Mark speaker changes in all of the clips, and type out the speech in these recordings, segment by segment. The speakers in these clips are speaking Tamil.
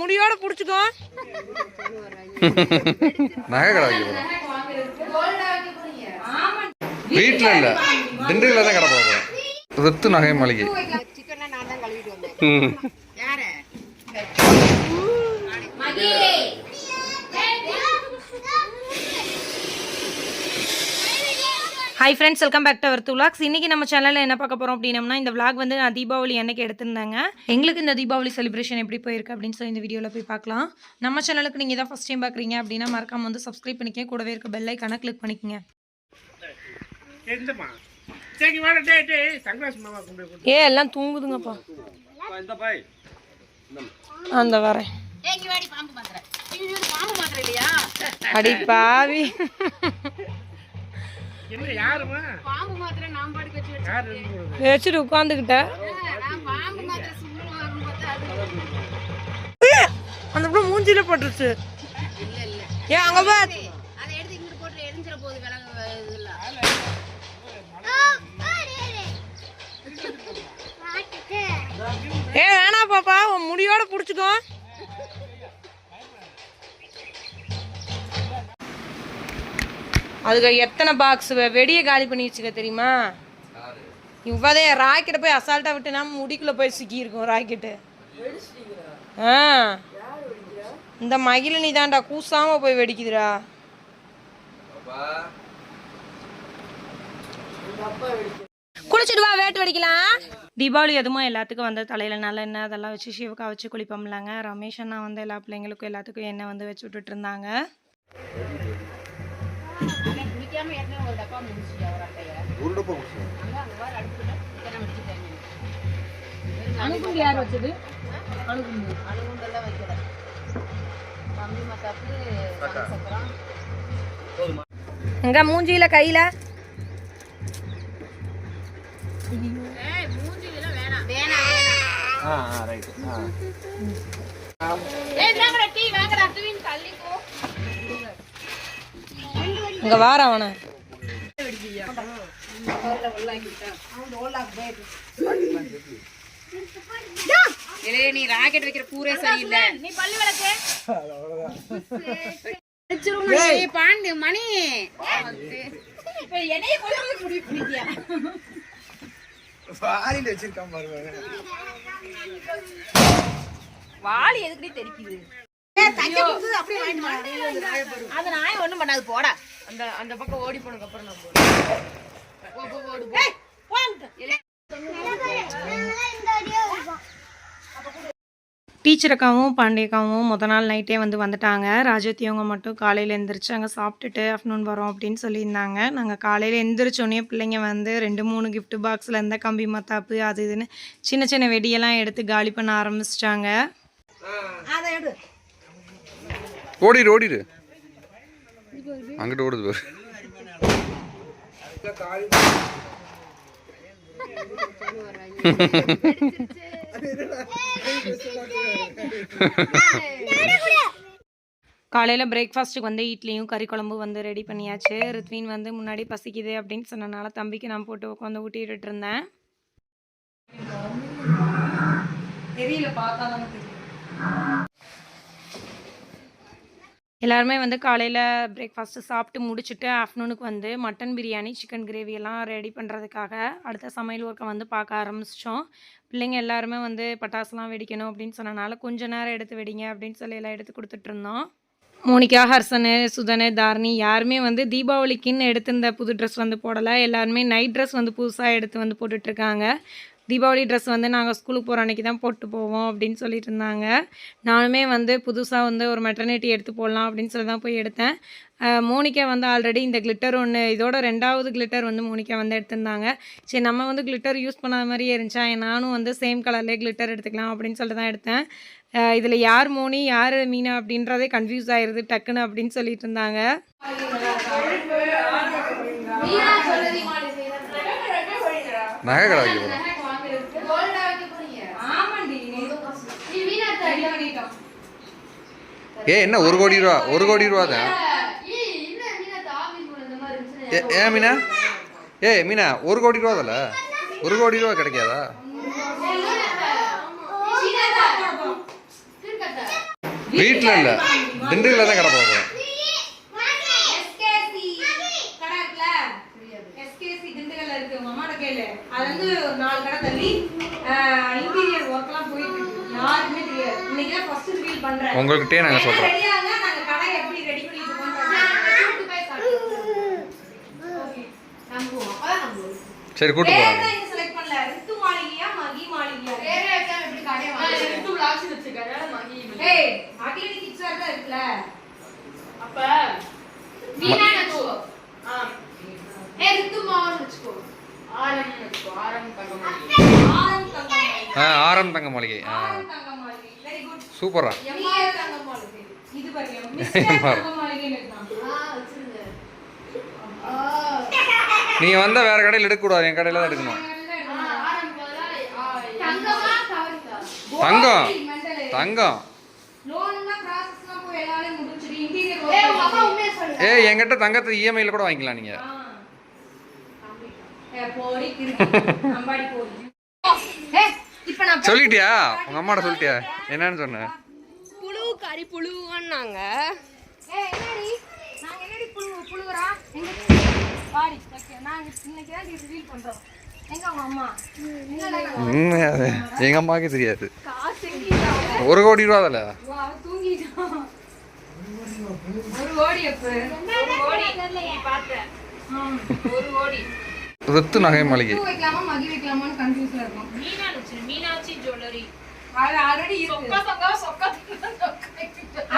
Speaker 1: முடியோட புடிச்சுக்கோ.
Speaker 2: நகை கடை வைக்க போகிறோம் வீட்டில் இல்லை. திண்டுக்கல்ல தான் கடை போக போகிறோம் ரித்து நகை மளிகை. ம்.
Speaker 1: Hi friends welcome back to our துலாக்ஸ் இன்றைக்கி நம்ம சேனலில் என்ன பார்க்க போகிறோம் அப்படின்னம்னா இந்த vlog வந்து நான் தீபாவளி அன்னைக்கு எடுத்திருந்தாங்க. எங்களுக்கு இந்த தீபாவளி செலிப்ரேஷன் எப்படி போயிருக்கு அப்படின்னு சொல்லி இந்த வீடியோவில் போய் பார்க்கலாம். நம்ம சேனலுக்கு நீங்கள் தான் ஃபஸ்ட் டைம் பார்க்குறீங்க அப்படின்னா மறக்காம வந்து சப்ஸ்கிரைப் பண்ணிக்க கூடவே இருக்க பெல் ஐக்கான கிளிக் பண்ணிக்கங்க. ஏ எல்லாம் தூங்குதுங்கப்பா.
Speaker 3: இந்த பாய்.
Speaker 1: அந்த வரேன்.
Speaker 4: ஏங்கி வாடி
Speaker 1: வச்சுட்டு உட்காந்துக்கிட்டேன் அந்த அப்புறம் மூஞ்சில பட்டுருச்சு.
Speaker 4: இல்ல இல்ல.
Speaker 1: ஏ அங்கே பா ஏ வேணாம் பாப்பா உன் முடியோட புடிச்சுக்கோ. அதுக்கு எத்தனை பாக்ஸ் வெடியை காலி பண்ணி வச்சுக்க தெரியுமா? இவ்வளே ராக்கெட்டை போய் அசால்ட்டா விட்டு நம்ம முடிக்குள்ள போய் சிக்கி இருக்கும் ராக்கெட்டு ஆ. இந்த மகிழினி தான்டா கூசாம போய் வெடிக்குதுடா. குளிச்சுட்டு வா வேட்டு வெடிக்கலாம். தீபாவளி எதுவும் எல்லாத்துக்கும் வந்து தலையில் நல்ல எண்ணெய் அதெல்லாம் வச்சு சிவக்கா வச்சு குளிப்போம்லாங்க. ரமேஷ் அண்ணா வந்து எல்லா பிள்ளைங்களுக்கும் எல்லாத்துக்கும் எண்ணெய் வந்து வச்சு விட்டுட்டு இருந்தாங்க. அணுகுண்டு யார் வச்சது? அணுகுண்டு.
Speaker 4: அணுகுண்டெல்லாம் வைக்கல கம்பி மத்தாப்பு சக்கரம்
Speaker 1: எங்க மூஞ்சியில கையில
Speaker 4: ஏய் மூஞ்சிலாம் வேணாம் நீ ராக்கெட் வைக்கிற பூரே சரியில்லை. நீ பல்லு விளக்கு பாண்டு மணி இப்ப என்னைய கொல்ல முடிவு பண்ணிட்டியா
Speaker 3: வாலில வச்சிருக்கான் பாருங்க
Speaker 4: வாளி எதுக்குடி தெரிக்குது அது நாய் ஒண்ணும் பண்ணாது போடா. அந்த அந்த பக்கம் ஓடி போனதுக்கு அப்புறம் நம்ம போ,
Speaker 1: பாண்டியக்காவும் முத நாள் நைட்டே வந்து வந்துட்டாங்க. ராஜத்தி அவங்க மட்டும் காலையில் எழுந்திரிச்சு அங்கே சாப்பிட்டுட்டு ஆஃப்டர்நூன் வரோம் அப்படின்னு சொல்லியிருந்தாங்க. நாங்கள் காலையில் எழுந்திரிச்சோடனே பிள்ளைங்க வந்து ரெண்டு மூணு கிஃப்ட் பாக்ஸில் இருந்த கம்பி மத்தாப்பு அது இதுன்னு சின்ன சின்ன வெடியெல்லாம் எடுத்து காலி பண்ண ஆரம்பிச்சிட்டாங்க.
Speaker 2: ஓடிடு ஓடிடு அங்கிட்டு ஓடுது
Speaker 1: காலையில் பிரேக்ஃபாஸ்ட்டுக்கு வந்து இட்லியும் கறி குழம்பு வந்து ரெடி பண்ணியாச்சு. ரித்வின் வந்து முன்னாடி பசிக்குது அப்படின்னு சொன்னனால தம்பிக்கு நான் போட்டு உட்காந்து ஊட்டிட்டு இருந்தேன். தெரியல பார்த்தாதான் எல்லாருமே வந்து காலையில் பிரேக்ஃபாஸ்ட்டு சாப்பிட்டு முடிச்சுட்டு ஆஃப்டர்நூனுக்கு வந்து மட்டன் பிரியாணி சிக்கன் கிரேவி எல்லாம் ரெடி பண்ணுறதுக்காக அடுத்த சமையல் ஒர்க்கை வந்து பார்க்க ஆரம்பிச்சிட்டோம். பிள்ளைங்க எல்லாருமே வந்து பட்டாசுலாம் வெடிக்கணும் அப்படின்னு சொன்னனால கொஞ்ச நேரம் எடுத்து வெடிங்க அப்படின்னு சொல்லி எல்லாம் எடுத்து கொடுத்துட்ருந்தோம் மோனிகா ஹர்சனு சுதனு தாரணி யாருமே வந்து தீபாவளிக்குன்னு எடுத்திருந்த புது ட்ரெஸ் வந்து போடலை. எல்லாருமே நைட் ட்ரெஸ் வந்து புதுசாக எடுத்து வந்து போட்டுட்ருக்காங்க தீபாவளி ட்ரெஸ் வந்து நாங்கள் ஸ்கூலுக்கு போகிற அன்றைக்கி தான் போட்டு போவோம் அப்படின்னு சொல்லிட்டு இருந்தாங்க. நானுமே வந்து புதுசாக வந்து ஒரு மெட்டர்னிட்டி எடுத்து போடலாம் அப்படின்னு சொல்லி தான் போய் எடுத்தேன். மோனிகா வந்து ஆல்ரெடி இந்த கிளிட்டர் ஒன்று இதோட ரெண்டாவது கிளிட்டர் வந்து மோனிகா வந்து எடுத்திருந்தாங்க. சரி நம்ம வந்து கிளிட்டர் யூஸ் பண்ணாத மாதிரியே இருந்துச்சா? நானும் வந்து சேம் கலர்லேயே கிளிட்டர் எடுத்துக்கலாம் அப்படின்னு சொல்லிட்டு தான் எடுத்தேன். இதில் யார் மோனி யார் மீனா அப்படின்றதே கன்ஃபியூஸ் ஆயிடுது டக்குன்னு அப்படின்னு சொல்லிட்டு இருந்தாங்க.
Speaker 2: நகை கடை வைக்க போகிறோம் ஏ என்ன ஒரு கோடி ரூபா ஒரு கோடி ரூபா தான் ஏ மீனா? ஏ மீனா ஒரு கோடி ரூபா தல ஒரு கோடி ரூபா கிடைக்காதா? வீட்டில் இல்லை. திண்டுக்கல்ல தான் கடை போகிறோம்
Speaker 1: அது வந்து நாலு கடை தள்ளி இன்டீரியர் ஒர்க்லாம் போயிட்டு இருக்கு யாருக்குமே தெரியாது இன்னைக்கு தான் ஃபர்ஸ்ட் ரிவீல் பண்றேன்
Speaker 2: உங்கள்கிட்டயே நாங்கள் சொல்கிறோம் சரி கூட்டு போகிறாங்க
Speaker 4: ஆரம்
Speaker 2: தங்க மாளிகை. ஆ
Speaker 1: ஆரம் தங்கம் மாளிகை வெரி குட்
Speaker 2: சூப்பரா. நீங்க வந்தா வேற கடையில் எடுக்கக்கூடாது என் கடையில தான் எடுக்கணும்.
Speaker 4: தங்கம்.
Speaker 2: தங்கம்.
Speaker 4: ஏ
Speaker 2: என்கிட்ட தங்கத்தை இஎம்ஐல கூட வாங்கிக்கலாம் நீங்க.
Speaker 1: போடி
Speaker 2: சொல்லிட்டியா? உங்கள் அம்மாட்ட சொல்லிட்டியா? என்னன்னு சொன்னேன்.
Speaker 4: புழு கறி புழுவான்னாங்க.
Speaker 1: எங்க பாடி ஓகே. நாங்க இன்னைக்கு தான் ரிவீல் பண்றோம். எங்க உங்க அம்மா?
Speaker 2: உண்மையாது எங்கள் அம்மாவுக்கு தெரியாது. ஒரு கோடி ரூபா அதில்
Speaker 1: ஒரு கோடி ஒரு கோடி. பார்த்தேன் ஒரு கோடி.
Speaker 2: ரித்து நகை மாளிகை.
Speaker 1: பூ வைக்கலாமா மகி வைக்கலாமான்னு கன்ஃபியூஸ்ல இருக்கும்.
Speaker 4: மீனாட்சி மீனாட்சி ஜுவல்லரி
Speaker 1: அது ஆல்ரெடி இருக்கு.
Speaker 4: சொக்கா சொக்கா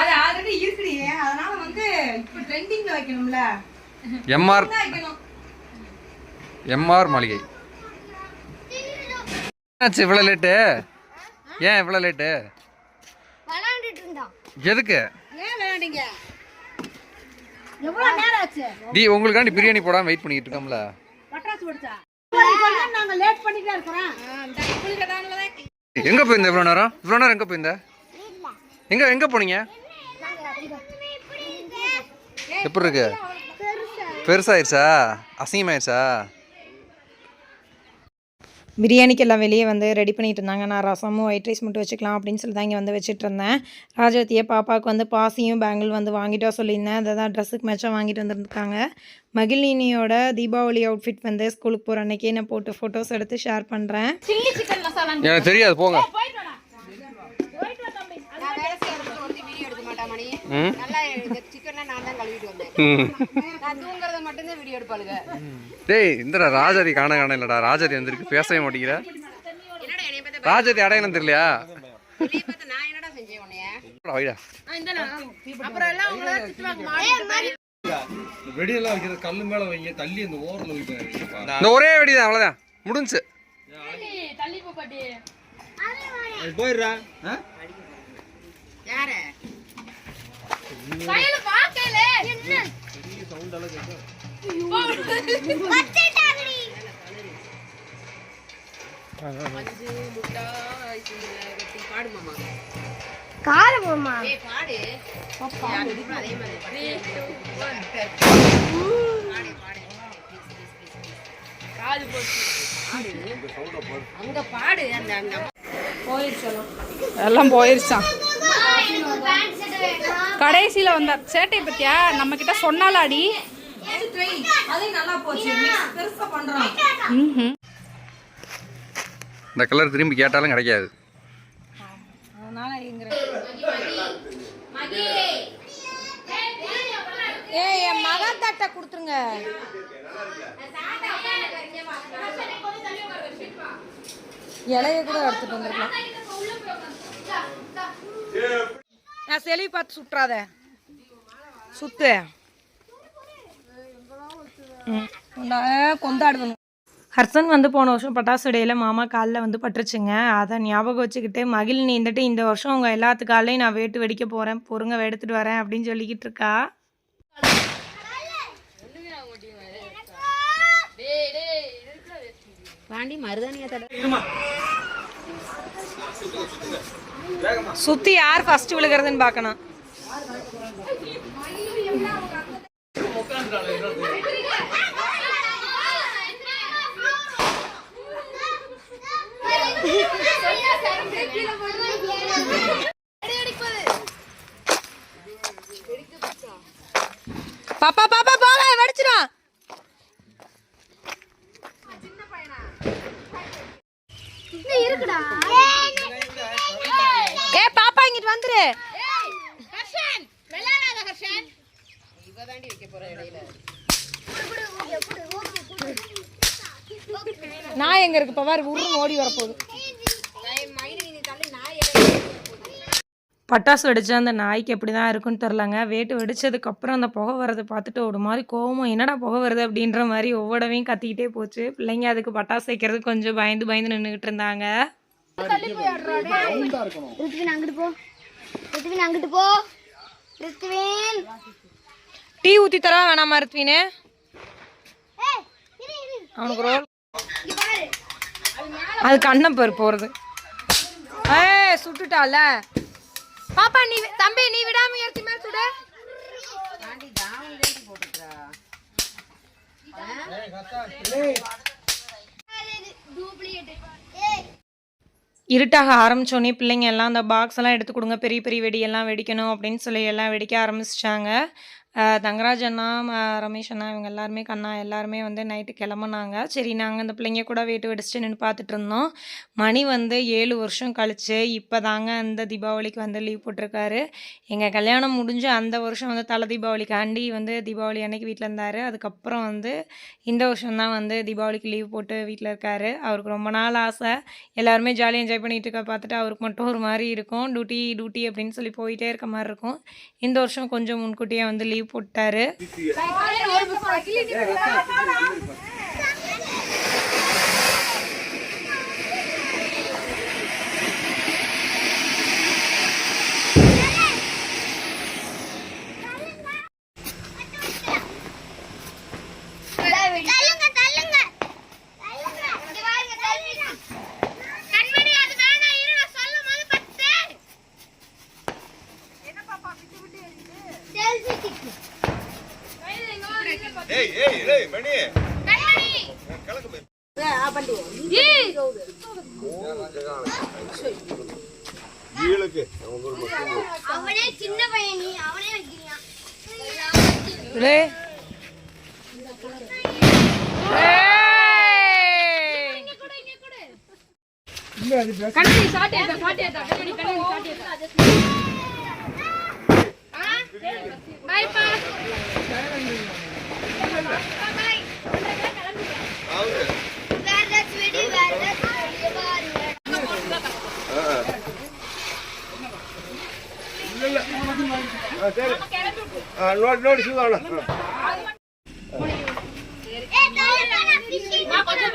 Speaker 1: அது ஆல்ரெடி இருக்குடி. அதனால வந்து இப்போ ட்ரெண்டிங்ல வைக்கணும்ல.
Speaker 2: எம்ஆர் எம்ஆர் மாளிகை. என்னாச்சு இவ்வளோ லேட்டு ஏன் இவ்வளோ லேட்டு எதுக்கு? டி உங்களுக்காண்டி பிரியாணி போடாமல் வெயிட் பண்ணிக்கிட்டு இருக்கோம்ல.
Speaker 4: பட்டாசு படிச்சா நாங்க லேட் பண்ணிட்டே இருக்கிறோம்.
Speaker 2: எங்கே போயிருந்த இவ்வளோ நேரம்? இவ்வளோ நேரம் எங்கே போயிருந்த? எங்கே எங்கே போனீங்க? எப்படி இருக்கு? பெருசாயிருச்சா? அசிங்கமாயிருச்சா?
Speaker 1: பிரியாணிக்கு எல்லாம் வெளியே வந்து ரெடி பண்ணிட்டு இருந்தாங்க நான் ரசமும் ஒயிட் ரைஸ் மட்டும் வச்சுக்கலாம் அப்படின்னு சொல்லி தான் இங்கே வந்து வச்சுட்டு இருந்தேன் ராஜவதியை பாப்பாவுக்கு வந்து பாசியும் பேங்கிள் வந்து வாங்கிட்டு சொல்லியிருந்தேன். அதை தான் ட்ரெஸ்ஸுக்கு மேட்சாக வாங்கிட்டு வந்திருக்காங்க மகிழினியோட தீபாவளி அவுட்ஃபிட் வந்து ஸ்கூலுக்கு போகிற அன்னைக்கே நான் போட்டு ஃபோட்டோஸ் எடுத்து ஷேர் பண்ணுறேன்
Speaker 4: சில்லி சிக்கன் மசாலா
Speaker 2: எனக்கு தெரியாது போங்க
Speaker 5: நான் வேலை செய்யறதுக்கு ஒருத்தி வீடியோ எடுக்க மாட்டா மணி
Speaker 2: ம்
Speaker 5: நல்லா இந்த சிக்கனை நான் தான் கழுவிட்டு வந்தேன்
Speaker 2: ம்
Speaker 5: நான் தூங்குறத மட்டும்தான் வீடியோ எடுப்பாளுங்க
Speaker 2: டேய் இந்தடா ராஜாதி காண காண இல்லடா ராஜாதி வந்திருக்கு பேசவே மாட்டேங்கிற. ராஜாதி அடையாளம் தெரியலையா?
Speaker 3: வெடியெல்லாம் வைக்கிறது கல்லு மேல வைங்க தள்ளி அந்த ஓரில்
Speaker 2: இந்த ஒரே வெடி தான் அவ்வளோதான் முடிஞ்சு
Speaker 3: போயிடுறா
Speaker 5: யார
Speaker 4: கையில பாக்கல என்ன
Speaker 5: ஏய் பாடு. அதே மாதிரி பாடு. பாடு பாடு.
Speaker 4: காது போச்சு
Speaker 5: அங்க பாடு அந்த அந்த
Speaker 6: எல்லாம் போயிருச்சான் கடைசியில் வந்த சேட்டை பத்தியா? நம்ம கிட்ட சொன்னாலாடி.
Speaker 2: இந்த கலர் திரும்பி கேட்டாலும் கிடைக்காது.
Speaker 1: என் மகன் தட்டை கொடுத்துருங்க. இலைய கூட எடுத்துட்டு வந்திருக்கலாம். நான் செலி பார்த்து சுட்டுறாத சுத்து. ம். நான் கொண்டாடுவேன் ஹர்சன் வந்து போன வருஷம் பட்டாசு இடையில மாமா காலில் வந்து பட்டுருச்சுங்க. அதை ஞாபகம் வச்சுக்கிட்டு மகிழ் நீந்துட்டு இந்த வருஷம் உங்கள் எல்லாத்து காலையும் நான் வேட்டு வெடிக்க போகிறேன் பொறுங்க எடுத்துட்டு வரேன் அப்படின்னு சொல்லிக்கிட்டு இருக்கா.
Speaker 5: பாண்டி மருதானியா தட
Speaker 1: சுத்தி யார் ஃபர்ஸ்ட் விழுகிறதுன்னு பார்க்கணும்.
Speaker 4: பாப்பா பாப்பா. எங்க இருக்கு பாரு உருன்னு ஓடி வரப்போகுது.
Speaker 1: பட்டாசு வெடிச்சா அந்த நாய்க்கு எப்படி தான் இருக்குன்னு தெரிலங்க வேட்டு வெடிச்சதுக்கப்புறம் அந்த புகை வரதை பார்த்துட்டு ஒரு மாதிரி கோவம் என்னடா புகை வருது? அப்படின்ற மாதிரி ஒவ்வொடவையும் கத்திக்கிட்டே போச்சு. பிள்ளைங்க அதுக்கு பட்டாசு வைக்கிறது கொஞ்சம் பயந்து பயந்து நின்றுக்கிட்டு இருந்தாங்க.
Speaker 7: ரித்வின் அங்கிட்டு போ ரித்வின் அங்கிட்டு போ ரித்வின்
Speaker 4: டீ ஊத்தி தரா வேணாமா இருத்வீனு
Speaker 7: ஏய் இரு இரு.
Speaker 1: அவனுக்கு ரோல்
Speaker 7: இங்க பாரு
Speaker 1: அது கண்ணம் பேர் போகிறது
Speaker 4: ஏ சுட்டுட்டால. பாப்பா நீ தம்பி நீ விடாம ஏத்தி மேல சுடு.
Speaker 1: இருட்டாக ஆரம்பிச்சோடனே பிள்ளைங்க எல்லாம் அந்த பாக்ஸ் எல்லாம் எடுத்து கொடுங்க. பெரிய பெரிய வெடியெல்லாம் வெடிக்கணும் அப்படின்னு சொல்லி எல்லாம் வெடிக்க ஆரம்பிச்சிட்டாங்க. தங்கராஜ் அண்ணா ரமேஷ் அண்ணா இவங்க எல்லாருமே கண்ணா எல்லாருமே வந்து நைட்டு கிளம்புனாங்க. சரி நாங்கள் அந்த பிள்ளைங்க கூட வேட்டு வெடிச்சிட்டு நின்று பார்த்துட்டு இருந்தோம். மணி வந்து ஏழு வருஷம் கழிச்சு இப்போ தாங்க அந்த தீபாவளிக்கு வந்து லீவ் போட்டிருக்காரு. எங்கள் கல்யாணம் முடிஞ்சு அந்த வருஷம் வந்து தலை தீபாவளிக்காண்டி வந்து தீபாவளி அன்னைக்கு வீட்டில் இருந்தார். அதுக்கப்புறம் வந்து இந்த வருஷம் தான் வந்து தீபாவளிக்கு லீவ் போட்டு வீட்டில் இருக்காரு. அவருக்கு ரொம்ப நாள் ஆசை. எல்லாருமே ஜாலியாக என்ஜாய் பண்ணிகிட்டு இருக்க பார்த்துட்டு அவருக்கு மட்டும் ஒரு மாதிரி இருக்கும். டியூட்டி டியூட்டி அப்படின்னு சொல்லி போயிட்டே இருக்க மாதிரி இருக்கும். இந்த வருஷம் கொஞ்சம் முன்கூட்டியே வந்து லீவ் போட்டாரு
Speaker 7: தள்ளுங்க தள்ளுங்க தள்ளுங்க இங்க வாங்க தள்ளுங்க கண்மணி அது வேணாம் இரு நான் சொல்லும் போது பத்து என்ன பாப்பா விட்டு விட்டு எரியுது செல்ஃபி ஸ்டிக்
Speaker 3: ஏய் ஏய் ஏய் மணி
Speaker 7: கண்மணி
Speaker 3: கீழுக்கு
Speaker 7: அவனே சின்ன பையன் நீ அவனே வைக்கிறியா
Speaker 4: டேய்
Speaker 7: வேற ஏதாச்சும் வெடி வேற ஏதாச்சும் வெடி பாருங்க
Speaker 3: ನೋಡಿ ನೋಡಿ ಸಿಗೋಣ
Speaker 7: ஏய் தள்ளுங்க நான் ஃபிஷ் நான் கொஞ்சம்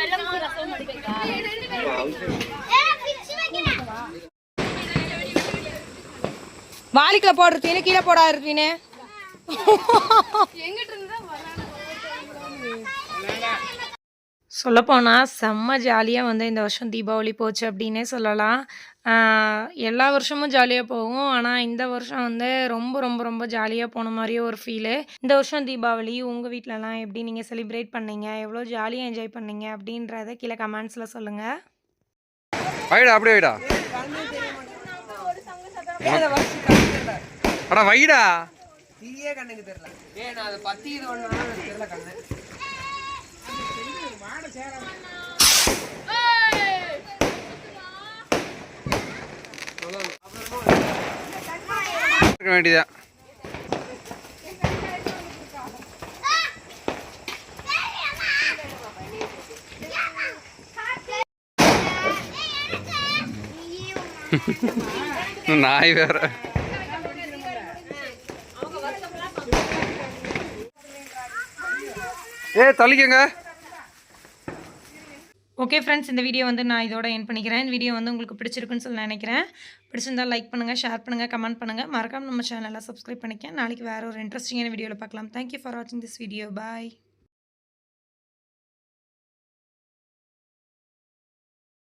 Speaker 1: சொல்லப்போனால் செம்ம ஜாலியாக வந்து இந்த வருஷம் தீபாவளி போச்சு அப்படின்னே சொல்லலாம். எல்லா வருஷமும் ஜாலியாக போகும். ஆனால் இந்த வருஷம் வந்து ரொம்ப ரொம்ப ரொம்ப ஜாலியாக போன மாதிரியே ஒரு ஃபீலு இந்த வருஷம் தீபாவளி உங்கள் வீட்டிலலாம் எப்படி நீங்கள் செலிப்ரேட் பண்ணீங்க? எவ்வளோ ஜாலியாக என்ஜாய் பண்ணீங்க? அப்படின்றத கீழே கமெண்ட்ஸில் சொல்லுங்கள்
Speaker 2: வைடா அப்படியே வைடா அடா வைடா
Speaker 8: தீயே கண்ணுக்கு தெரியல. ஏ நான் அதை பத்தி இது ஒண்ணு தெரியல கண்ணு.
Speaker 2: இருக்க வேண்டியதா நாய் வேற. ஏ தள்ளிக்கங்க.
Speaker 1: ஓகே ஃப்ரெண்ட்ஸ் இந்த வீடியோ வந்து நான் இதோட என் பண்ணிக்கிறேன். இந்த வீடியோ வந்து உங்களுக்கு பிடிச்சிருக்குன்னு சொல்லி நினைக்கிறேன். பிடிச்சிருந்தா லைக் பண்ணுங்கள் ஷேர் பண்ணுங்கள் கமெண்ட் பண்ணுங்கள் மறக்காமல் நம்ம சேனலை சப்ஸ்கிரைப் பண்ணிக்க. நாளைக்கு வேறு ஒரு இன்ட்ரெஸ்டிங்கான வீடியோவில் பார்க்கலாம். தேங்க்யூ ஃபார் வாட்சிங் திஸ் வீடியோ பாய்